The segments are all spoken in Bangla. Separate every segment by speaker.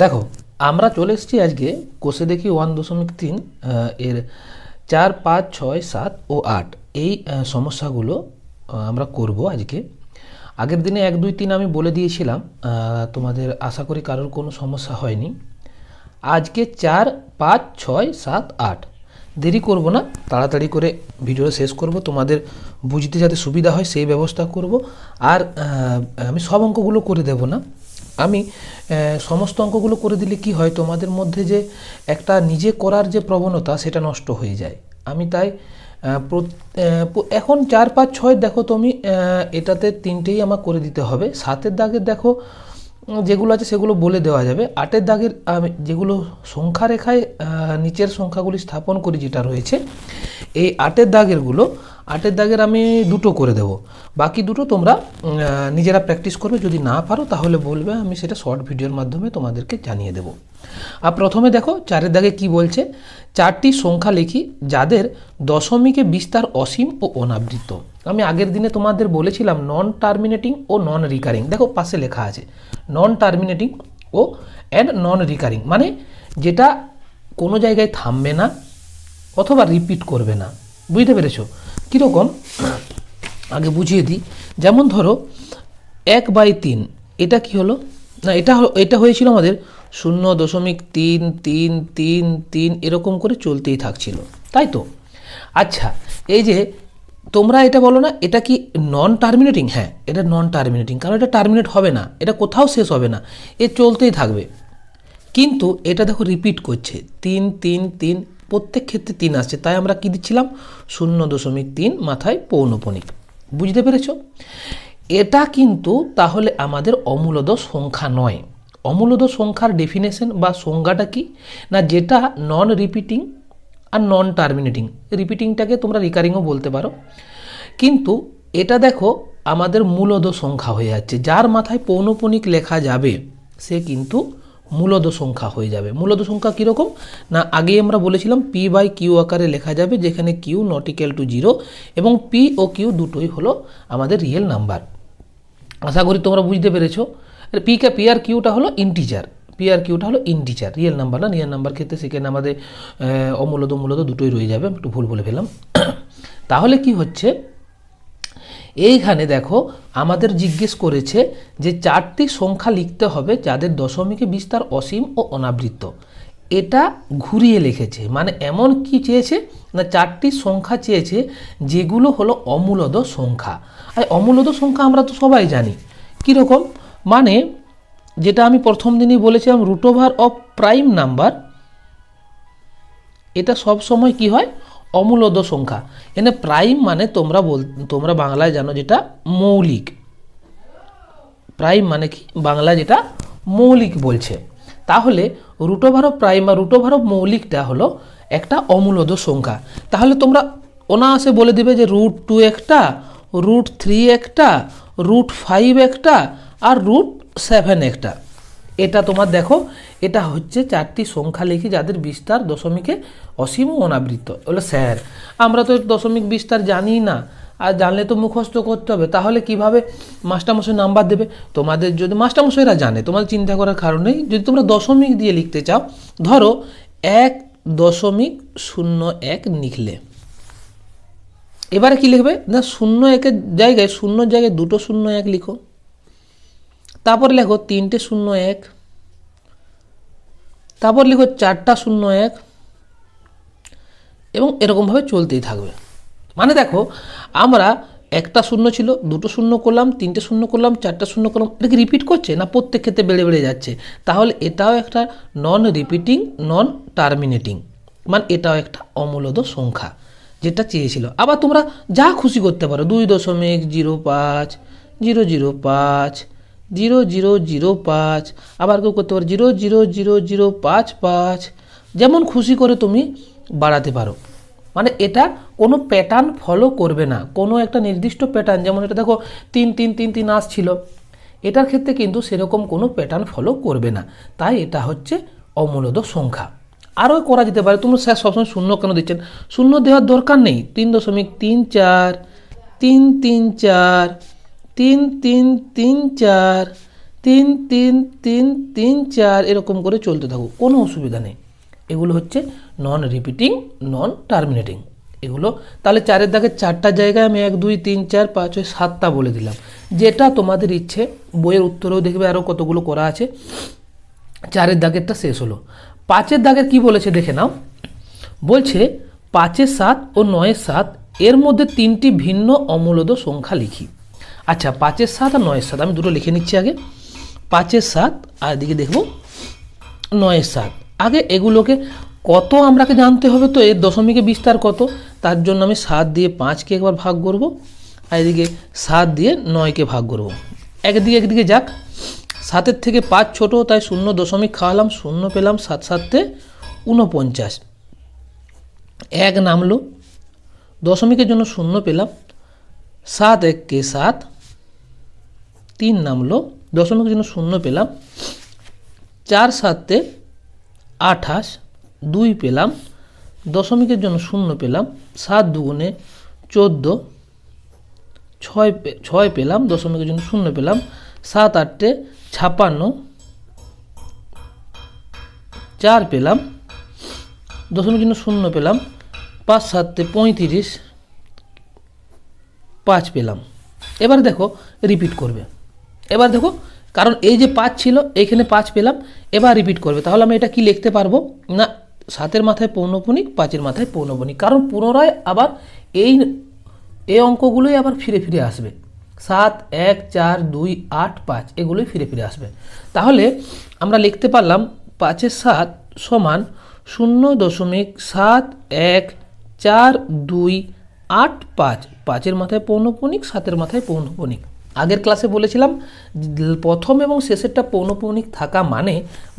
Speaker 1: দেখো আমরা চলে এসেছি আজকে কোষে দেখি ওয়ান দশমিক তিন এর চার পাঁচ ছয় সাত ও আট এই সমস্যাগুলো আমরা করব আজকে আগের দিনে এক দুই তিন আমি বলে দিয়েছিলাম তোমাদের আশা করি কারোর কোনো সমস্যা হয়নি আজকে চার পাঁচ ছয় সাত আট দেরি করব না তাড়াতাড়ি করে ভিডিওটা শেষ করব তোমাদের বুঝতে যাতে সুবিধা হয় সেই ব্যবস্থা করব আর আমি সব অঙ্কগুলো করে দেব না আমি সমস্ত অঙ্কগুলো করে দিলে কি হয় তোমাদের মধ্যে যে একটা নিজে করার যে প্রবণতা সেটা নষ্ট হয়ে যায় আমি তাই এখন চার পাঁচ ছয় দেখো তুমি এটাতে তিনটেই আমার করে দিতে হবে সাতের দাগের দেখো যেগুলো আছে সেগুলো বলে দেওয়া যাবে আটের দাগের আমি যেগুলো সংখ্যা রেখায় নিচের সংখ্যাগুলি স্থাপন করি যেটা রয়েছে এই আটের দাগেরগুলো আটের দাগের আমি দুটো করে দেব বাকি দুটো তোমরা নিজেরা প্র্যাকটিস করবে যদি না পারো তাহলে বলবে আমি সেটা শর্ট ভিডিওর মাধ্যমে তোমাদেরকে জানিয়ে দেব আর প্রথমে দেখো চারের দাগে কি বলছে চারটি সংখ্যা লিখি যাদের দশমিকে বিস্তার অসীম ও অনাবৃত আমি আগের দিনে তোমাদের বলেছিলাম নন টার্মিনেটিং ও নন রিকারিং দেখো পাশে লেখা আছে নন টার্মিনেটিং ও অ্যান্ড নন রিকারিং মানে যেটা কোনো জায়গায় থামবে না অথবা রিপিট করবে না বুঝতে পেরেছো কীরকম আগে বুঝিয়ে দিই যেমন ধরো এক বাই তিন এটা কি হলো না এটা এটা হয়েছিল আমাদের শূন্য দশমিক তিন তিন তিন তিন এরকম করে চলতেই থাকছিল তাই তো আচ্ছা এই যে তোমরা এটা বলো না এটা কি নন টার্মিনেটিং হ্যাঁ এটা নন টার্মিনেটিং কারণ এটা টার্মিনেট হবে না এটা কোথাও শেষ হবে না এ চলতেই থাকবে কিন্তু এটা দেখো রিপিট করছে তিন তিন তিন প্রত্যেক ক্ষেত্রে তিন আসছে তাই আমরা কী দিচ্ছিলাম শূন্য দশমিক তিন মাথায় পৌনপণিক বুঝতে পেরেছ এটা কিন্তু তাহলে আমাদের অমূলদ সংখ্যা নয় অমূলদ সংখ্যার ডেফিনেশন বা সংজ্ঞাটা কি না যেটা নন রিপিটিং আর নন টার্মিনেটিং রিপিটিংটাকে তোমরা রিকারিংও বলতে পারো কিন্তু এটা দেখো আমাদের মূলদ সংখ্যা হয়ে যাচ্ছে যার মাথায় পৌনপণিক লেখা যাবে সে কিন্তু মূলদ সংখ্যা হয়ে যাবে মূলদ সংখ্যা কীরকম না আগে আমরা বলেছিলাম পি বাই কিউ আকারে লেখা যাবে যেখানে কিউ নটিক্যাল টু জিরো এবং পি ও কিউ দুটোই হলো আমাদের রিয়েল নাম্বার আশা করি তোমরা বুঝতে পেরেছো পি কে পি আর কিউটা হলো ইন্টিজার আর কিউটা হলো ইন্টিচার রিয়েল নাম্বার না রিয়েল নাম্বার ক্ষেত্রে সেখানে আমাদের অমূলত মূলত দুটোই রয়ে যাবে একটু ভুল বলে ফেলাম তাহলে কি হচ্ছে এইখানে দেখো আমাদের জিজ্ঞেস করেছে যে চারটি সংখ্যা লিখতে হবে যাদের দশমিকে বিস্তার অসীম ও অনাবৃত্ত এটা ঘুরিয়ে লিখেছে মানে এমন কি চেয়েছে না চারটি সংখ্যা চেয়েছে যেগুলো হলো অমূলদ সংখ্যা আর অমূলদ সংখ্যা আমরা তো সবাই জানি কীরকম মানে যেটা আমি প্রথম দিনই বলেছিলাম root over of prime number এটা সব সময় কি হয় অমূলদ সংখ্যা এনে প্রাইম মানে তোমরা বল তোমরা বাংলায় জানো যেটা মৌলিক প্রাইম মানে কি বাংলা যেটা মৌলিক বলছে তাহলে রুট ওভার প্রাইম বা রুট ওভার মৌলিকটা হলো একটা অমূলদ সংখ্যা তাহলে তোমরা অনায়াসে বলে দিবে যে রুট টু একটা রুট থ্রি একটা রুট ফাইভ একটা আর রুট সেভেন একটা এটা তোমার দেখো এটা হচ্ছে চারটি সংখ্যা লিখি যাদের বিস্তার দশমিকে অসীম অনাবৃত বলে স্যার আমরা তো দশমিক বিস্তার জানি না আর জানলে তো মুখস্থ করতে হবে তাহলে কিভাবে মাস্টারমশাই নাম্বার দেবে তোমাদের যদি মাস্টারমশাইরা জানে তোমাদের চিন্তা করার কারণেই যদি তোমরা দশমিক দিয়ে লিখতে চাও ধরো এক দশমিক শূন্য এক লিখলে এবারে কি লিখবে না শূন্য একের জায়গায় শূন্য জায়গায় দুটো শূন্য এক লিখো তারপরে লেখো তিনটে শূন্য এক তারপর লিখো চারটা শূন্য এক এবং এরকমভাবে চলতেই থাকবে মানে দেখো আমরা একটা শূন্য ছিল দুটো শূন্য করলাম তিনটে শূন্য করলাম চারটা শূন্য করলাম এটা কি রিপিট করছে না প্রত্যেক ক্ষেত্রে বেড়ে বেড়ে যাচ্ছে তাহলে এটাও একটা নন রিপিটিং নন টার্মিনেটিং মানে এটাও একটা অমূলদ সংখ্যা যেটা চেয়েছিল আবার তোমরা যা খুশি করতে পারো দুই দশমিক জিরো পাঁচ জিরো জিরো পাঁচ জিরো জিরো জিরো পাঁচ আবার কেউ করতে পারো জিরো জিরো জিরো জিরো পাঁচ পাঁচ যেমন খুশি করে তুমি বাড়াতে পারো মানে এটা কোনো প্যাটার্ন ফলো করবে না কোনো একটা নির্দিষ্ট প্যাটার্ন যেমন এটা দেখো তিন তিন তিন তিন আসছিল এটার ক্ষেত্রে কিন্তু সেরকম কোনো প্যাটার্ন ফলো করবে না তাই এটা হচ্ছে অমূলদ সংখ্যা আরও করা যেতে পারে তোমরা স্যার সবসময় শূন্য কেন দিচ্ছেন শূন্য দেওয়ার দরকার নেই তিন দশমিক তিন চার তিন তিন চার তিন তিন তিন চার তিন তিন তিন তিন চার এরকম করে চলতে থাকুক কোনো অসুবিধা নেই এগুলো হচ্ছে নন রিপিটিং নন টার্মিনেটিং এগুলো তাহলে চারের দাগের চারটা জায়গায় আমি এক দুই তিন চার পাঁচ ছয় সাতটা বলে দিলাম যেটা তোমাদের ইচ্ছে বইয়ের উত্তরেও দেখবে আরও কতগুলো করা আছে চারের দাগেরটা শেষ হলো পাঁচের দাগের কি বলেছে দেখে নাও বলছে পাঁচের সাত ও নয়ের সাত এর মধ্যে তিনটি ভিন্ন অমূলদ সংখ্যা লিখি আচ্ছা পাঁচের সাত আর নয়ের সাত আমি দুটো লিখে নিচ্ছি আগে পাঁচের সাত আর এদিকে দেখব নয়ের সাত আগে এগুলোকে কত আমরাকে জানতে হবে তো এর দশমিকে বিস্তার কত তার জন্য আমি সাত দিয়ে পাঁচকে একবার ভাগ করব আর এদিকে সাত দিয়ে নয়কে ভাগ করবো একদিকে একদিকে যাক সাতের থেকে পাঁচ ছোট তাই শূন্য দশমিক খাওয়ালাম শূন্য পেলাম সাত সাতে ঊনপঞ্চাশ এক নামলো দশমিকের জন্য শূন্য পেলাম সাত এককে সাত তিন নামলো দশমিকের জন্য শূন্য পেলাম চার সাতে আঠাশ দুই পেলাম দশমিকের জন্য শূন্য পেলাম সাত দুগুণে চোদ্দো ছয় ছয় পেলাম দশমিকের জন্য শূন্য পেলাম সাত আটটে ছাপান্ন চার পেলাম দশমিকের জন্য শূন্য পেলাম পাঁচ সাতে পঁয়ত্রিশ পাঁচ পেলাম এবার দেখো রিপিট করবে এবার দেখো কারণ এই যে পাঁচ ছিল এইখানে পাঁচ পেলাম এবার রিপিট করবে তাহলে আমি এটা কি লিখতে পারবো না সাতের মাথায় পৌনপনিক পাঁচের মাথায় পৌনপনিক কারণ পুনরায় আবার এই এই অঙ্কগুলোই আবার ফিরে ফিরে আসবে সাত এক চার দুই আট পাঁচ এগুলোই ফিরে ফিরে আসবে তাহলে আমরা লিখতে পারলাম পাঁচের সাত সমান শূন্য দশমিক সাত এক চার দুই আট পাঁচ পাঁচের মাথায় পৌনপনিক সাতের মাথায় পৌনপনিক আগের ক্লাসে বলেছিলাম প্রথম এবং শেষেরটা পৌনপৌনিক থাকা মানে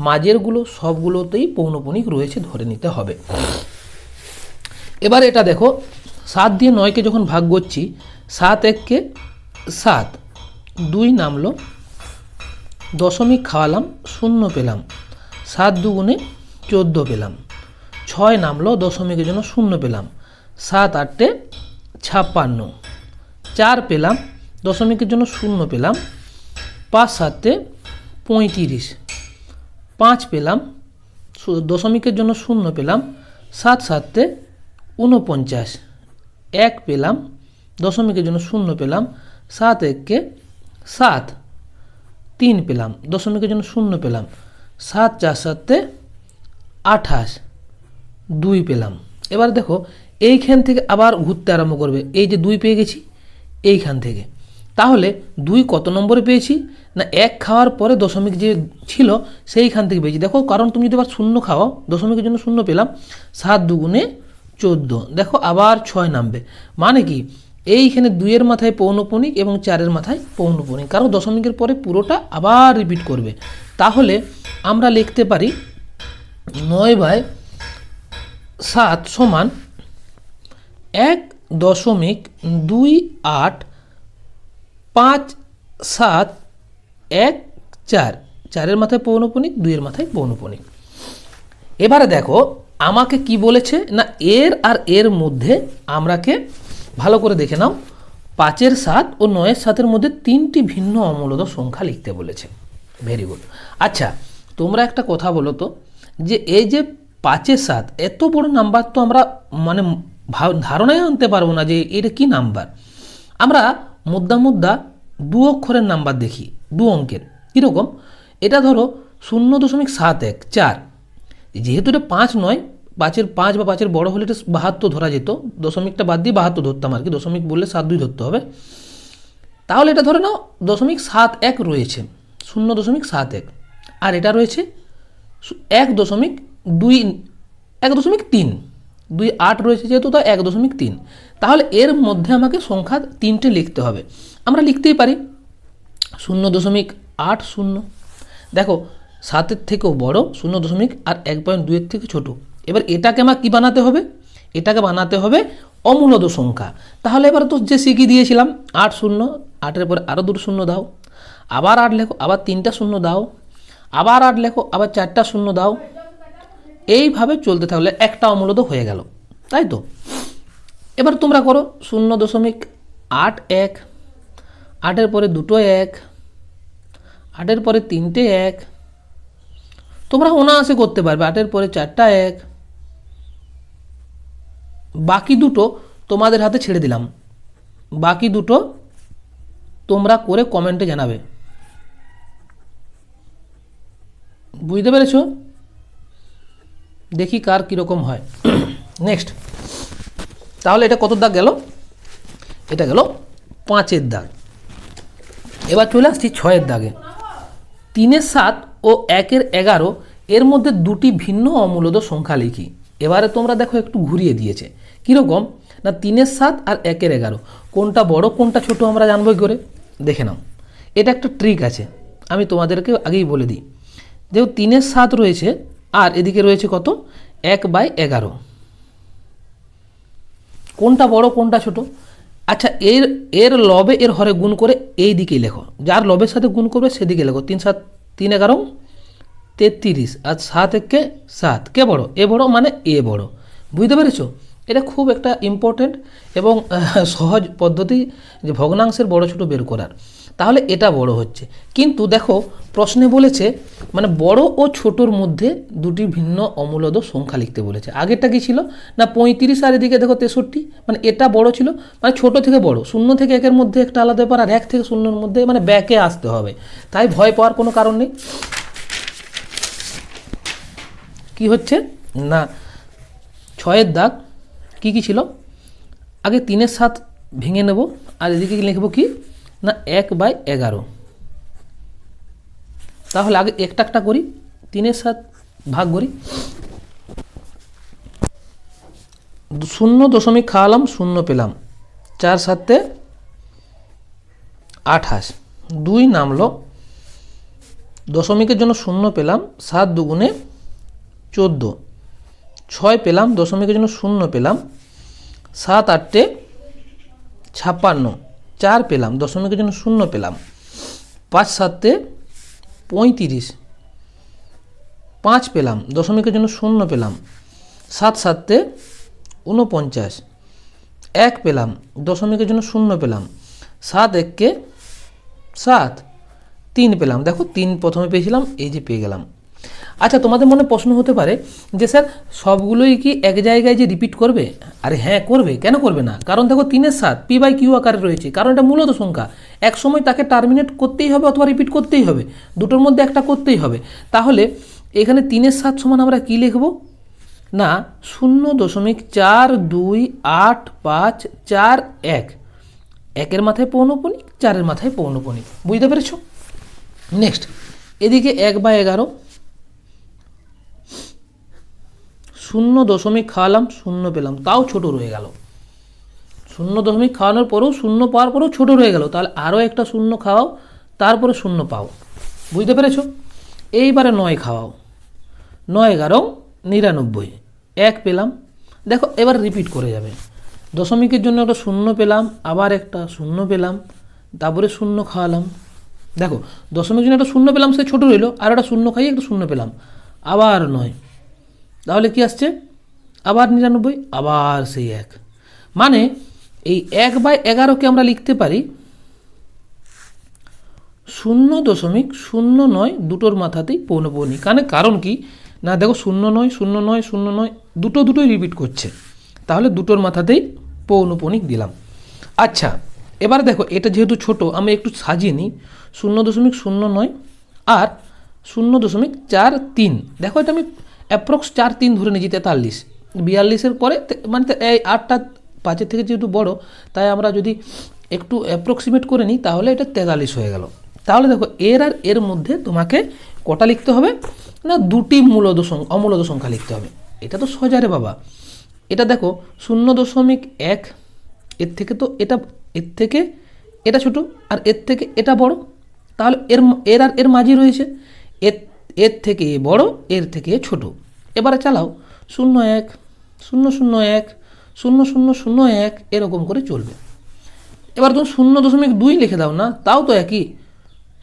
Speaker 1: মাঝেরগুলো সবগুলোতেই পৌনপৌনিক রয়েছে ধরে নিতে হবে এবার এটা দেখো সাত দিয়ে নয়কে যখন ভাগ করছি সাত এককে সাত দুই নামলো দশমিক খাওয়ালাম শূন্য পেলাম সাত দুগুণে চোদ্দ পেলাম ছয় নামলো দশমিকের জন্য শূন্য পেলাম সাত আটটে ছাপ্পান্ন চার পেলাম দশমিকের জন্য শূন্য পেলাম পাঁচ সাতে পঁয়ত্রিশ পাঁচ পেলাম দশমিকের জন্য শূন্য পেলাম সাত সাতে ঊনপঞ্চাশ এক পেলাম দশমিকের জন্য শূন্য পেলাম সাত এককে সাত তিন পেলাম দশমিকের জন্য শূন্য পেলাম সাত চার সাতে আঠাশ দুই পেলাম এবার দেখো এইখান থেকে আবার ঘুরতে আরম্ভ করবে এই যে দুই পেয়ে গেছি এইখান থেকে তাহলে দুই কত নম্বরে পেয়েছি না এক খাওয়ার পরে দশমিক যে ছিল সেইখান থেকে পেয়েছি দেখো কারণ তুমি যদি আবার শূন্য খাও দশমিকের জন্য শূন্য পেলাম সাত দুগুণে চোদ্দো দেখো আবার ছয় নামবে মানে কি এইখানে দুইয়ের মাথায় পৌনপণিক এবং চারের মাথায় পৌনপণিক কারণ দশমিকের পরে পুরোটা আবার রিপিট করবে তাহলে আমরা লিখতে পারি নয় বাই সাত সমান এক দশমিক দুই আট পাঁচ সাত এক চার চারের মাথায় পৌনপণিক দুইয়ের মাথায় পৌনপণিক এবারে দেখো আমাকে কি বলেছে না এর আর এর মধ্যে আমরাকে ভালো করে দেখে নাও পাঁচের সাত ও নয়ের সাতের মধ্যে তিনটি ভিন্ন অমূলত সংখ্যা লিখতে বলেছে ভেরি গুড আচ্ছা তোমরা একটা কথা বলো তো যে এই যে পাঁচের সাত এত বড় নাম্বার তো আমরা মানে ধারণায় আনতে পারবো না যে এটা কি নাম্বার আমরা মুদ্দা মুদ্দা দু অক্ষরের নাম্বার দেখি দু অঙ্কের কীরকম এটা ধরো শূন্য দশমিক সাত এক চার যেহেতু এটা পাঁচ নয় পাঁচের পাঁচ বা পাঁচের বড় হলে এটা বাহাত্তর ধরা যেত দশমিকটা বাদ দিয়ে বাহাত্তর ধরতাম আর কি দশমিক বললে সাত দুই ধরতে হবে তাহলে এটা ধরে নাও দশমিক সাত এক রয়েছে শূন্য দশমিক সাত এক আর এটা রয়েছে এক দশমিক দুই এক দশমিক তিন দুই আট রয়েছে যেহেতু তা এক দশমিক তিন তাহলে এর মধ্যে আমাকে সংখ্যা তিনটে লিখতে হবে আমরা লিখতেই পারি শূন্য দশমিক আট শূন্য দেখো সাতের থেকেও বড় শূন্য দশমিক আর এক পয়েন্ট দুইয়ের থেকে ছোট এবার এটাকে আমার কী বানাতে হবে এটাকে বানাতে হবে অমূলদ সংখ্যা তাহলে এবার তো যে শিখি দিয়েছিলাম আট শূন্য আটের পরে আরও দুটো শূন্য দাও আবার আট লেখো আবার তিনটা শূন্য দাও আবার আট লেখো আবার চারটা শূন্য দাও এইভাবে চলতে থাকলে একটা অমূলদ হয়ে গেল তাই তো এবার তোমরা করো শূন্য দশমিক আট এক আটের পরে দুটো এক আটের পরে তিনটে এক তোমরা অনায়াসে করতে পারবে আটের পরে চারটা এক বাকি দুটো তোমাদের হাতে ছেড়ে দিলাম বাকি দুটো তোমরা করে কমেন্টে জানাবে বুঝতে পেরেছ দেখি কার কীরকম হয় নেক্সট তাহলে এটা কত দাগ গেল এটা গেল পাঁচের দাগ এবার চলে আসছি ছয়ের দাগে তিনের সাত ও একের এগারো এর মধ্যে দুটি ভিন্ন অমূলদ সংখ্যা লিখি এবারে তোমরা দেখো একটু ঘুরিয়ে দিয়েছে কীরকম না তিনের সাত আর একের এগারো কোনটা বড় কোনটা ছোট আমরা জানবো করে দেখে নাও এটা একটা ট্রিক আছে আমি তোমাদেরকে আগেই বলে দিই যেহেতু তিনের সাত রয়েছে আর এদিকে রয়েছে কত এক বাই এগারো কোনটা বড় কোনটা ছোট আচ্ছা এর এর লবে এর হরে গুণ করে এই দিকেই লেখো যার লবের সাথে গুণ করবে সেদিকে লেখো তিন সাত তিন এগারো তেত্রিশ আর সাত একে সাত কে বড় এ বড় মানে এ বড় বুঝতে পেরেছো এটা খুব একটা ইম্পর্টেন্ট এবং সহজ পদ্ধতি যে ভগ্নাংশের বড় ছোট বের করার তাহলে এটা বড় হচ্ছে কিন্তু দেখো প্রশ্নে বলেছে মানে বড় ও ছোটোর মধ্যে দুটি ভিন্ন অমূলদ সংখ্যা লিখতে বলেছে আগেরটা কী ছিল না পঁয়ত্রিশ আর এদিকে দেখো তেষট্টি মানে এটা বড় ছিল মানে ছোট থেকে বড় শূন্য থেকে একের মধ্যে একটা আলাদা ব্যাপার আর এক থেকে শূন্যর মধ্যে মানে ব্যাকে আসতে হবে তাই ভয় পাওয়ার কোনো কারণ নেই কি হচ্ছে না ছয়ের দাগ কি কি ছিল আগে তিনের সাত ভেঙে নেব আর এদিকে লিখব কি না এক বাই এগারো তাহলে আগে একটা একটা করি তিনের সাত ভাগ করি শূন্য দশমিক খাওয়ালাম শূন্য পেলাম চার সাতে আঠাশ দুই নামলো দশমিকের জন্য শূন্য পেলাম সাত দুগুণে চোদ্দো ছয় পেলাম দশমিকের জন্য শূন্য পেলাম সাত আটটে ছাপ্পান্ন চার পেলাম দশমিকের জন্য শূন্য পেলাম পাঁচ সাতে পঁয়ত্রিশ পাঁচ পেলাম দশমিকের জন্য শূন্য পেলাম সাত সাতে ঊনপঞ্চাশ এক পেলাম দশমিকের জন্য শূন্য পেলাম সাত এককে সাত তিন পেলাম দেখো তিন প্রথমে পেয়েছিলাম এই যে পেয়ে গেলাম আচ্ছা তোমাদের মনে প্রশ্ন হতে পারে যে স্যার সবগুলোই কি এক জায়গায় যে রিপিট করবে আরে হ্যাঁ করবে কেন করবে না কারণ দেখো তিনের সাত পি বাই কিউ আকারে রয়েছে কারণ এটা মূলত সংখ্যা এক সময় তাকে টার্মিনেট করতেই হবে অথবা রিপিট করতেই হবে দুটোর মধ্যে একটা করতেই হবে তাহলে এখানে তিনের সাত সমান আমরা কি লিখব না শূন্য দশমিক চার দুই আট পাঁচ চার এক একের মাথায় পৌনপণিক চারের মাথায় পৌনপণিক বুঝতে পেরেছ নেক্সট এদিকে এক বা এগারো শূন্য দশমিক খাওয়ালাম শূন্য পেলাম তাও ছোট রয়ে গেল শূন্য দশমিক খাওয়ানোর পরেও শূন্য পাওয়ার পরেও ছোট রয়ে গেল তাহলে আরও একটা শূন্য খাওয়াও তারপরে শূন্য পাও বুঝতে পেরেছ এইবারে নয় খাওয়াও নয় এগারো নিরানব্বই এক পেলাম দেখো এবার রিপিট করে যাবে দশমিকের জন্য একটা শূন্য পেলাম আবার একটা শূন্য পেলাম তারপরে শূন্য খাওয়ালাম দেখো দশমিক জন্য একটা শূন্য পেলাম সে ছোটো রইলো আর একটা শূন্য খাইয়ে একটা শূন্য পেলাম আবার নয় তাহলে কি আসছে আবার নিরানব্বই আবার সেই এক মানে এই এক বাই এগারোকে আমরা লিখতে পারি শূন্য দশমিক শূন্য নয় দুটোর মাথাতেই পৌনপৌনি কানে কারণ কি না দেখো শূন্য নয় শূন্য নয় শূন্য নয় দুটো দুটোই রিপিট করছে তাহলে দুটোর মাথাতেই পৌনপৌনিক দিলাম আচ্ছা এবার দেখো এটা যেহেতু ছোট আমি একটু সাজিয়ে নিই শূন্য দশমিক শূন্য নয় আর শূন্য দশমিক চার তিন দেখো এটা আমি অ্যাপ্রক্স চার তিন ধরে নিয়েছি তেতাল্লিশ বিয়াল্লিশের পরে মানে এই আটটা পাঁচের থেকে যেহেতু বড় তাই আমরা যদি একটু অ্যাপ্রক্সিমেট করে নিই তাহলে এটা তেতাল্লিশ হয়ে গেল তাহলে দেখো এর আর এর মধ্যে তোমাকে কটা লিখতে হবে না দুটি মূলদ অমূলদ সংখ্যা লিখতে হবে এটা তো সোজা রে বাবা এটা দেখো শূন্য দশমিক এক এর থেকে তো এটা এর থেকে এটা ছোট আর এর থেকে এটা বড় তাহলে এর এর আর এর মাঝে রয়েছে এর থেকে বড় এর থেকে ছোট এবারে চালাও শূন্য এক শূন্য শূন্য এক শূন্য শূন্য শূন্য এক এরকম করে চলবে এবার তুমি শূন্য দশমিক দুই লিখে দাও না তাও তো একই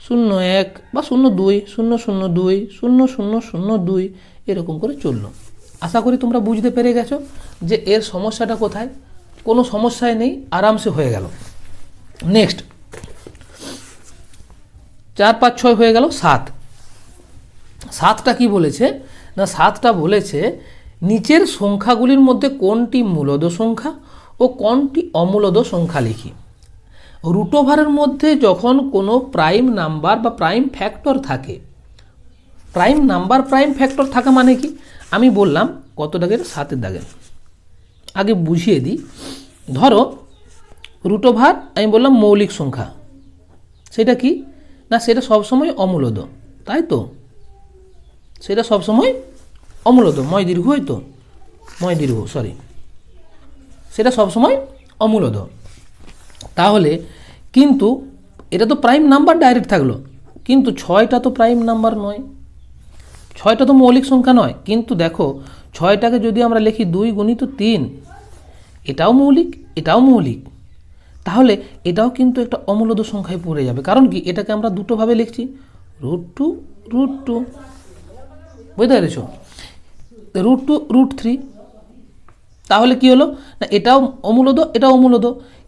Speaker 1: শূন্য এক বা শূন্য দুই শূন্য শূন্য দুই শূন্য শূন্য শূন্য দুই এরকম করে চললো আশা করি তোমরা বুঝতে পেরে গেছো যে এর সমস্যাটা কোথায় কোনো সমস্যায় নেই আরামসে হয়ে গেল নেক্সট চার পাঁচ ছয় হয়ে গেল সাত সাতটা কি বলেছে না সাতটা বলেছে নিচের সংখ্যাগুলির মধ্যে কোনটি মূলদ সংখ্যা ও কোনটি অমূলদ সংখ্যা লিখি রুট ওভারের মধ্যে যখন কোনো প্রাইম নাম্বার বা প্রাইম ফ্যাক্টর থাকে প্রাইম নাম্বার প্রাইম ফ্যাক্টর থাকা মানে কি আমি বললাম কত দাগের সাতের দাগের আগে বুঝিয়ে দিই ধরো রুট ওভার আমি বললাম মৌলিক সংখ্যা সেটা কি না সেটা সবসময় অমূলদ তাই তো সেটা সবসময় অমূলত ময় দীর্ঘ হইতো ময় দীর্ঘ সরি সেটা সবসময় অমূলত তাহলে কিন্তু এটা তো প্রাইম নাম্বার ডাইরেক্ট থাকলো কিন্তু ছয়টা তো প্রাইম নাম্বার নয় ছয়টা তো মৌলিক সংখ্যা নয় কিন্তু দেখো ছয়টাকে যদি আমরা লিখি দুই গুণিত তিন এটাও মৌলিক এটাও মৌলিক তাহলে এটাও কিন্তু একটা অমূলদ সংখ্যায় পড়ে যাবে কারণ কি এটাকে আমরা দুটোভাবে লিখছি রুট টু রুট টু বুঝতে পেরেছ রুট টু রুট থ্রি তাহলে কি হলো না এটাও অমূলদ এটাও অমূলদ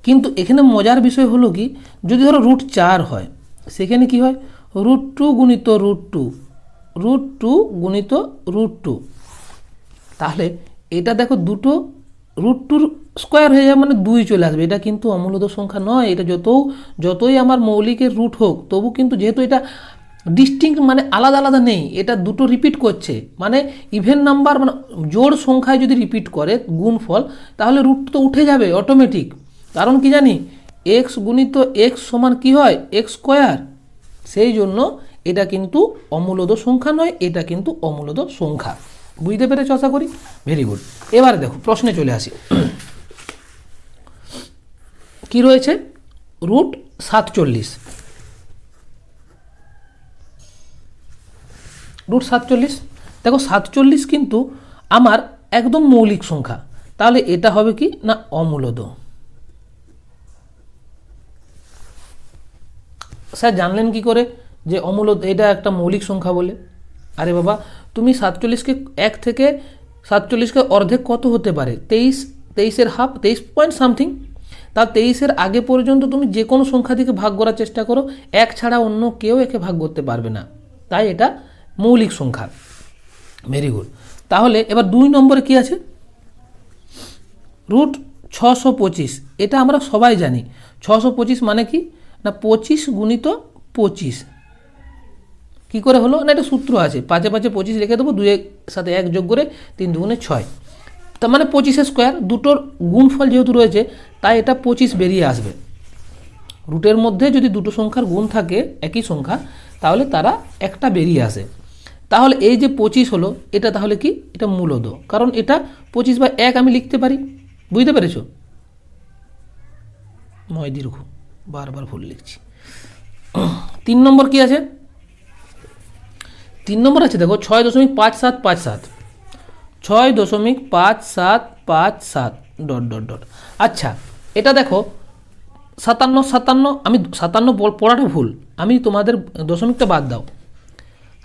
Speaker 1: কিন্তু এখানে মজার বিষয় হলো কি যদি ধরো রুট চার হয় সেখানে কি হয় রুট টু গুণিত রুট টু রুট টু গুণিত রুট টু তাহলে এটা দেখো দুটো রুট টুর স্কোয়ার হয়ে যাবে মানে দুই চলে আসবে এটা কিন্তু অমূলত সংখ্যা নয় এটা যত যতই আমার মৌলিকের রুট হোক তবু কিন্তু যেহেতু এটা ডিস্টিংক্ট মানে আলাদা আলাদা নেই এটা দুটো রিপিট করছে মানে ইভেন নাম্বার মানে জোর সংখ্যায় যদি রিপিট করে গুণফল তাহলে রুট তো উঠে যাবে অটোমেটিক কারণ কি জানি এক্স গুণিত এক্স সমান কি হয় এক্স স্কোয়ার সেই জন্য এটা কিন্তু অমূলদ সংখ্যা নয় এটা কিন্তু অমূলদ সংখ্যা বুঝতে পেরেছ চর্চা করি ভেরি গুড এবারে দেখো প্রশ্নে চলে আসি কি রয়েছে রুট সাতচল্লিশ রুট সাতচল্লিশ দেখো সাতচল্লিশ কিন্তু আমার একদম মৌলিক সংখ্যা তাহলে এটা হবে কি না অমূলদ স্যার জানলেন কি করে যে অমূলদ এটা একটা মৌলিক সংখ্যা বলে আরে বাবা তুমি সাতচল্লিশকে এক থেকে সাতচল্লিশকে অর্ধেক কত হতে পারে তেইশ তেইশের হাফ তেইশ পয়েন্ট সামথিং তা তেইশের আগে পর্যন্ত তুমি যে কোনো সংখ্যা থেকে ভাগ করার চেষ্টা করো এক ছাড়া অন্য কেউ একে ভাগ করতে পারবে না তাই এটা মৌলিক সংখ্যা ভেরি গুড তাহলে এবার দুই নম্বরে কি আছে রুট ছশো পঁচিশ এটা আমরা সবাই জানি ছশো পঁচিশ মানে কি না পঁচিশ গুণিত পঁচিশ কী করে হলো না এটা সূত্র আছে পাঁচে পাঁচে পঁচিশ রেখে দেবো দুয়ের সাথে এক যোগ করে তিন দুগুণে ছয় তার মানে পঁচিশে স্কোয়ার দুটোর গুণফল যেহেতু রয়েছে তাই এটা পঁচিশ বেরিয়ে আসবে রুটের মধ্যে যদি দুটো সংখ্যার গুণ থাকে একই সংখ্যা তাহলে তারা একটা বেরিয়ে আসে তাহলে এই যে পঁচিশ হলো এটা তাহলে কি এটা মূলদ কারণ এটা পঁচিশ বা এক আমি লিখতে পারি বুঝতে পেরেছ ময় দীর্ঘ বারবার ভুল লিখছি তিন নম্বর কি আছে তিন নম্বর আছে দেখো ছয় দশমিক পাঁচ সাত পাঁচ সাত ছয় দশমিক পাঁচ সাত পাঁচ সাত ডট ডট ডট আচ্ছা এটা দেখো সাতান্ন সাতান্ন আমি সাতান্ন পড়াটা ভুল আমি তোমাদের দশমিকটা বাদ দাও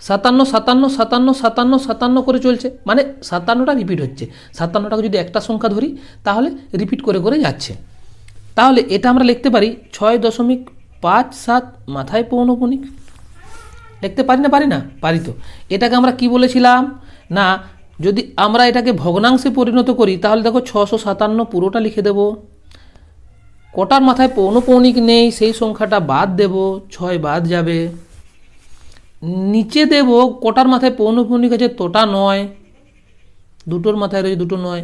Speaker 1: সাতান্ন সাতান্ন সাতান্ন সাতান্ন সাতান্ন করে চলছে মানে সাতান্নটা রিপিট হচ্ছে সাতান্নটাকে যদি একটা সংখ্যা ধরি তাহলে রিপিট করে করে যাচ্ছে তাহলে এটা আমরা লিখতে পারি ছয় দশমিক পাঁচ সাত মাথায় পৌনপণিক লিখতে পারি না পারি না পারি তো এটাকে আমরা কি বলেছিলাম না যদি আমরা এটাকে ভগ্নাংশে পরিণত করি তাহলে দেখো ছশো সাতান্ন পুরোটা লিখে দেব কটার মাথায় পৌনপৌনিক নেই সেই সংখ্যাটা বাদ দেব ছয় বাদ যাবে নিচে দেব কটার মাথায় পৌনপুণিক আছে তোটা নয় দুটোর মাথায় রয়েছে দুটো নয়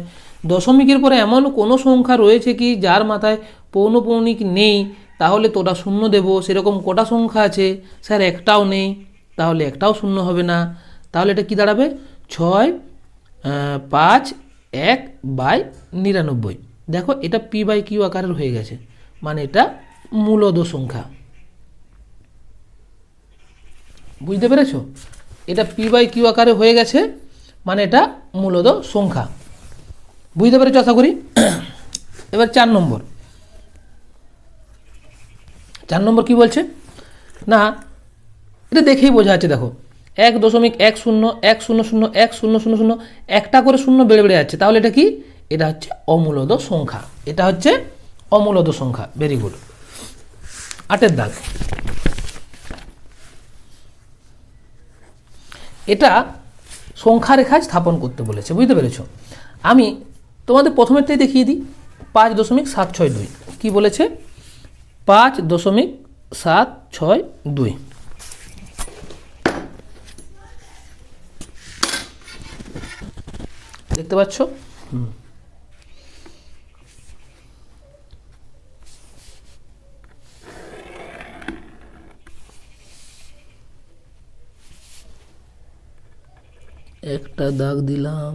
Speaker 1: দশমিকের পরে এমন কোনো সংখ্যা রয়েছে কি যার মাথায় পৌনপৌনিক নেই তাহলে তোটা শূন্য দেব সেরকম কটা সংখ্যা আছে স্যার একটাও নেই তাহলে একটাও শূন্য হবে না তাহলে এটা কি দাঁড়াবে ছয় পাঁচ এক বাই নিরানব্বই দেখো এটা পি বাই কিউ আকারের হয়ে গেছে মানে এটা মূলদ সংখ্যা বুঝতে পেরেছ এটা পি বাই কিউ আকারে হয়ে গেছে মানে এটা মূলত সংখ্যা বুঝতে পেরেছ আশা করি এবার চার নম্বর চার নম্বর কি বলছে না এটা দেখেই বোঝা যাচ্ছে দেখো এক দশমিক এক শূন্য এক শূন্য শূন্য এক শূন্য শূন্য শূন্য একটা করে শূন্য বেড়ে বেড়ে যাচ্ছে তাহলে এটা কি এটা হচ্ছে অমূলদ সংখ্যা এটা হচ্ছে অমূলদ সংখ্যা ভেরি গুড আটের দাগ এটা সংখ্যা রেখায় স্থাপন করতে বলেছে বুঝতে পেরেছ আমি তোমাদের প্রথমেরটাই দেখিয়ে দিই পাঁচ দশমিক সাত ছয় দুই কী বলেছে পাঁচ দশমিক সাত ছয় দুই দেখতে পাচ্ছ হুম একটা দাগ দিলাম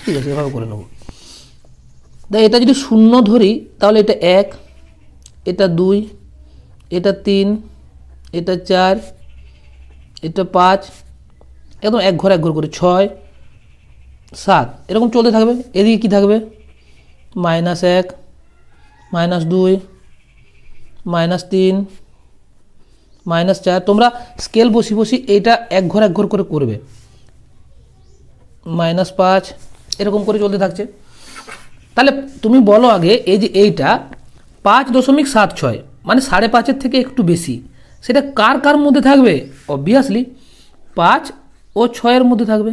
Speaker 1: ঠিক আছে এভাবে করে নেব তাই এটা যদি শূন্য ধরি তাহলে এটা এক এটা দুই এটা তিন এটা চার এটা পাঁচ একদম এক ঘর এক ঘর করে ছয় সাত এরকম চলতে থাকবে এদিকে কি থাকবে মাইনাস এক মাইনাস দুই মাইনাস তিন মাইনাস চার তোমরা স্কেল বসি বসি এইটা এক ঘর এক ঘর করে করবে মাইনাস পাঁচ এরকম করে চলতে থাকছে তাহলে তুমি বলো আগে এই যে এইটা পাঁচ দশমিক সাত ছয় মানে সাড়ে পাঁচের থেকে একটু বেশি সেটা কার কার মধ্যে থাকবে অবভিয়াসলি পাঁচ ও ছয়ের মধ্যে থাকবে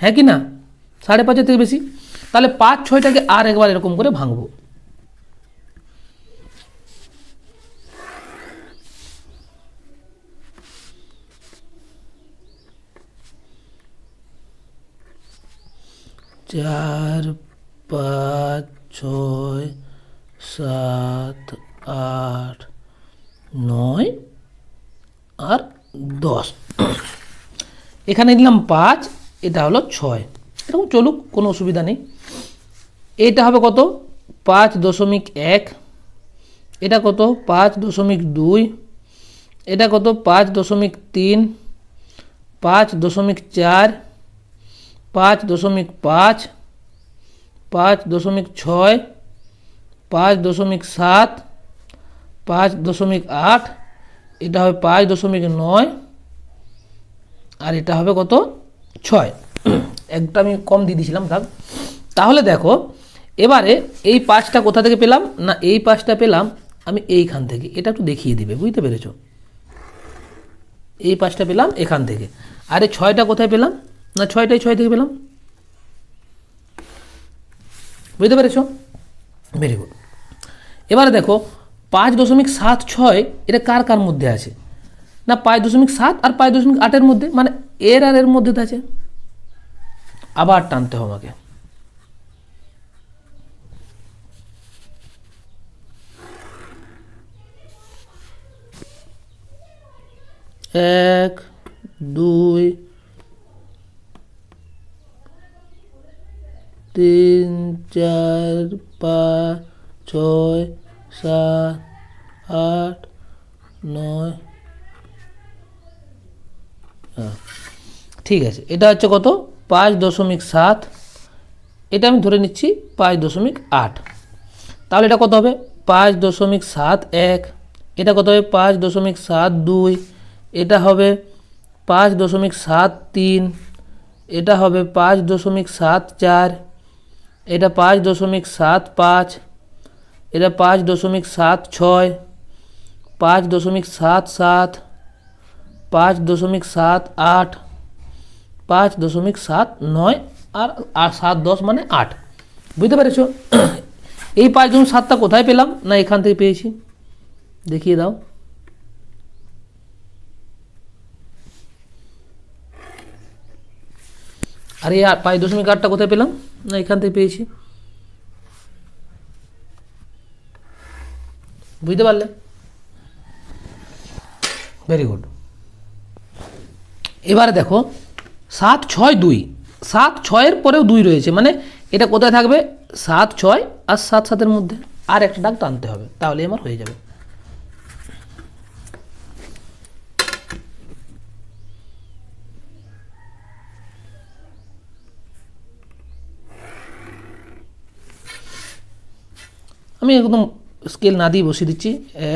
Speaker 1: হ্যাঁ কি না সাড়ে পাঁচের থেকে বেশি তাহলে পাঁচ ছয়টাকে আর একবার এরকম করে ভাঙবো চার পাঁচ ছয় সাত আট নয় আর দশ এখানে দিলাম পাঁচ এটা হলো ছয় এরকম চলুক কোনো অসুবিধা নেই এটা হবে কত পাঁচ দশমিক এক এটা কত পাঁচ দশমিক দুই এটা কত পাঁচ দশমিক তিন পাঁচ দশমিক চার পাঁচ দশমিক পাঁচ পাঁচ দশমিক ছয় পাঁচ দশমিক সাত পাঁচ দশমিক আট এটা হবে পাঁচ দশমিক নয় আর এটা হবে কত ছয় একটা আমি কম দিয়ে দিয়েছিলাম থাক তাহলে দেখো এবারে এই পাঁচটা কোথা থেকে পেলাম না এই পাঁচটা পেলাম আমি এইখান থেকে এটা একটু দেখিয়ে দিবে বুঝতে পেরেছ এই পাঁচটা পেলাম এখান থেকে আরে ছয়টা কোথায় পেলাম না ছয়টাই ছয় থেকে পেলাম বুঝতে পেরেছ ভেরি গুড এবারে দেখো পাঁচ দশমিক সাত ছয় এটা কার কার মধ্যে আছে না পাঁচ দশমিক সাত আর পাঁচ দশমিক আটের মধ্যে মানে এর আর এর মধ্যে আছে আবার টানতে হবে আমাকে এক দুই তিন চার পাঁচ ছয় সাত আট নয় ঠিক আছে এটা হচ্ছে কত পাঁচ দশমিক সাত এটা আমি ধরে নিচ্ছি পাঁচ দশমিক আট তাহলে এটা কত হবে পাঁচ দশমিক সাত এক এটা কত হবে পাঁচ দশমিক সাত দুই এটা হবে পাঁচ দশমিক সাত তিন এটা হবে পাঁচ দশমিক সাত চার এটা পাঁচ দশমিক সাত পাঁচ এটা পাঁচ দশমিক সাত ছয় পাঁচ দশমিক সাত সাত পাঁচ দশমিক সাত আট পাঁচ দশমিক সাত নয় আর সাত দশ মানে আট বুঝতে পেরেছ এই পাঁচ দশমিক সাতটা কোথায় পেলাম না এখান থেকে পেয়েছি দেখিয়ে দাও আর এই পাঁচ দশমিক আটটা কোথায় পেলাম না এখান থেকে পেয়েছি বুঝতে পারলে ভেরি গুড এবারে দেখো সাত ছয় দুই সাত ছয়ের পরেও দুই রয়েছে মানে এটা কোথায় থাকবে সাত ছয় আর সাত সাতের মধ্যে আর একটা ডাক টানতে হবে তাহলেই আমার হয়ে যাবে আমি একদম স্কেল না দিয়ে বসিয়ে দিচ্ছি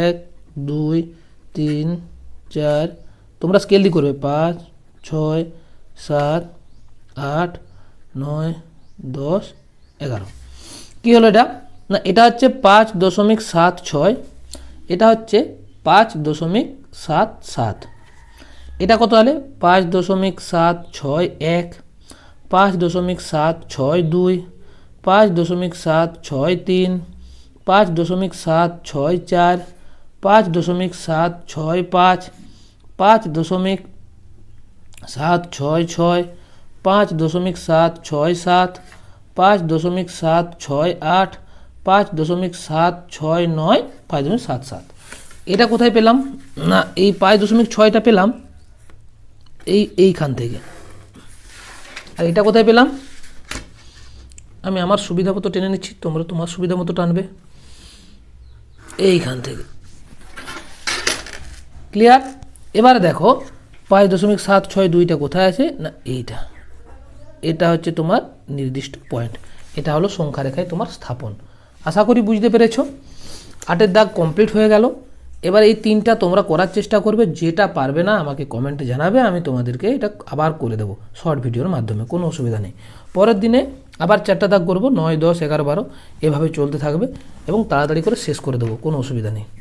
Speaker 1: এক দুই তিন চার তোমরা স্কেল দিয়ে করবে পাঁচ ছয় সাত আট নয় দশ এগারো কী হলো এটা না এটা হচ্ছে পাঁচ দশমিক সাত ছয় এটা হচ্ছে পাঁচ দশমিক সাত সাত এটা কত হলে পাঁচ দশমিক সাত ছয় এক পাঁচ দশমিক সাত ছয় দুই পাঁচ দশমিক সাত ছয় তিন পাঁচ দশমিক সাত ছয় চার পাঁচ দশমিক সাত ছয় পাঁচ পাঁচ দশমিক সাত ছয় ছয় পাঁচ দশমিক সাত ছয় সাত পাঁচ দশমিক সাত ছয় আট পাঁচ দশমিক সাত ছয় নয় পাঁচ দশমিক সাত সাত এটা কোথায় পেলাম না এই পাঁচ দশমিক ছয়টা পেলাম এই এইখান থেকে আর এটা কোথায় পেলাম আমি আমার সুবিধা মতো টেনে নিচ্ছি তোমরা তোমার সুবিধা মতো টানবে এইখান থেকে ক্লিয়ার এবারে দেখো পাঁচ দশমিক সাত ছয় দুইটা কোথায় আছে না এইটা এটা হচ্ছে তোমার নির্দিষ্ট পয়েন্ট এটা হলো সংখ্যা রেখায় তোমার স্থাপন আশা করি বুঝতে পেরেছ আটের দাগ কমপ্লিট হয়ে গেল এবার এই তিনটা তোমরা করার চেষ্টা করবে যেটা পারবে না আমাকে কমেন্টে জানাবে আমি তোমাদেরকে এটা আবার করে দেবো শর্ট ভিডিওর মাধ্যমে কোনো অসুবিধা নেই পরের দিনে আবার চারটা দাগ করবো নয় দশ এগারো বারো এভাবে চলতে থাকবে এবং তাড়াতাড়ি করে শেষ করে দেবো কোনো অসুবিধা নেই